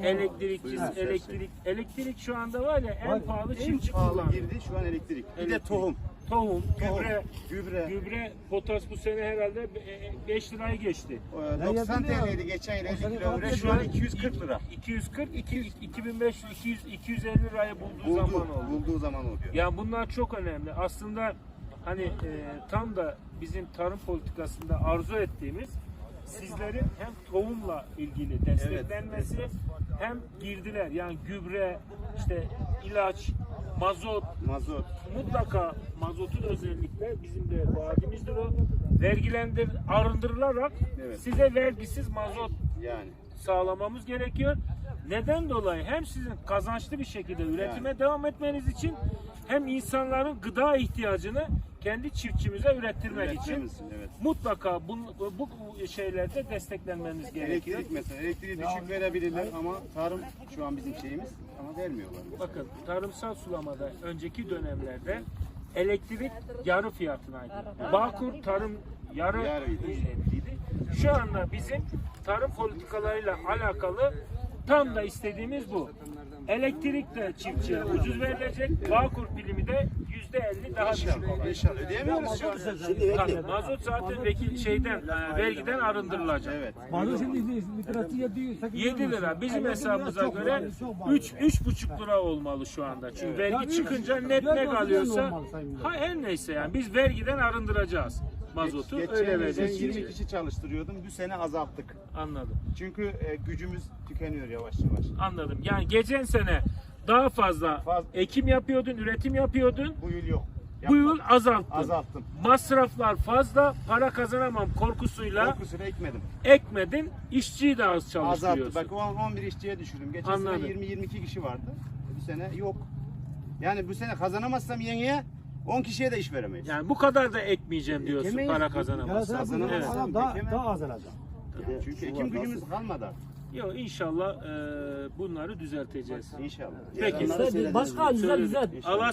İçerisi. elektrik. Elektrik şu anda var ya en Var. pahalı En çiftçi pahalı kullanıyor. girdi şu an elektrik. Bir de Elektrik. tohum. Tohum, gübre, gübre. gübre, potas bu sene herhalde 5 lirayı geçti. Ee, 90 TL'ydi geçen yıl 50 kilogram. Şu an 240 lira. 240, 2, 2500, 200, 250 lirayı bulduğu zaman Buldu, oldu. bulduğu zaman oluyor. Yani bunlar çok önemli. Aslında hani e, tam da bizim tarım politikasında arzu ettiğimiz sizlerin hem tohumla ilgili desteklenmesi hem girdiler yani gübre, işte ilaç, mazot, Mazot. mutlaka mazotun özellikle bizim de vaadimizdir o. Vergilendir, arındırılarak Evet. size vergisiz mazot Yani. sağlamamız gerekiyor. Neden dolayı hem sizin kazançlı bir şekilde üretime devam etmeniz için hem insanların gıda ihtiyacını kendi çiftçimize ürettirmek için Üretmemiz, evet. mutlaka bu, bu şeylerde desteklenmeniz gerekiyor. Elektrik mesela. Elektriği düşük verebilirler ama tarım şu an bizim şeyimiz ama vermiyorlar. Bakın tarımsal sulamada önceki dönemlerde elektrik yarı fiyatınaydı. Bağkur tarım yarı Yarıydı. ücretliydi. Şu anda bizim tarım politikalarıyla alakalı tam da istediğimiz bu. Elektrik de çiftçiye ucuz verilecek. Bağkur primi de yüzde elli daha düşük olacak. İnşallah ödeyemiyoruz şu an. Tabii, mazot zaten vekil şeyden, e, vergiden arındırılacak. Evet. Bazı şimdi litresi 7 7 lira bizim hesabımıza göre 3 3,5 lira olmalı şu anda. Çünkü vergi çıkınca net ne kalıyorsa ha her neyse yani biz vergiden arındıracağız mazotu Geçen öyle ben vereceğiz. 20 kişi çalıştırıyordum. Bu sene azalttık. Anladım. Çünkü e, gücümüz tükeniyor yavaş yavaş. Anladım. Yani geçen sene daha fazla Faz- ekim yapıyordun, üretim yapıyordun. Bu yıl yok. Bu Yapmadım. yıl azalttın. azalttım. Masraflar fazla, para kazanamam korkusuyla Korkusuyla ekmedim. ekmedin, işçiyi de az Azalttı. çalıştırıyorsun. Bak o an 11 işçiye düşürdüm. Geçen Anladım. sene 20-22 kişi vardı. Bu sene yok. Yani bu sene kazanamazsam yengeye 10 kişiye de iş veremeyiz. Yani bu kadar da ekmeyeceğim diyorsun Ekemeyiz. para kazanamazsın. Kazanamazsın. Evet. adam daha, daha azalacak. Çünkü ekim gücümüz kalmadı artık. Yok inşallah e, bunları düzelteceğiz. İnşallah. Peki. Başka güzel güzel. Allah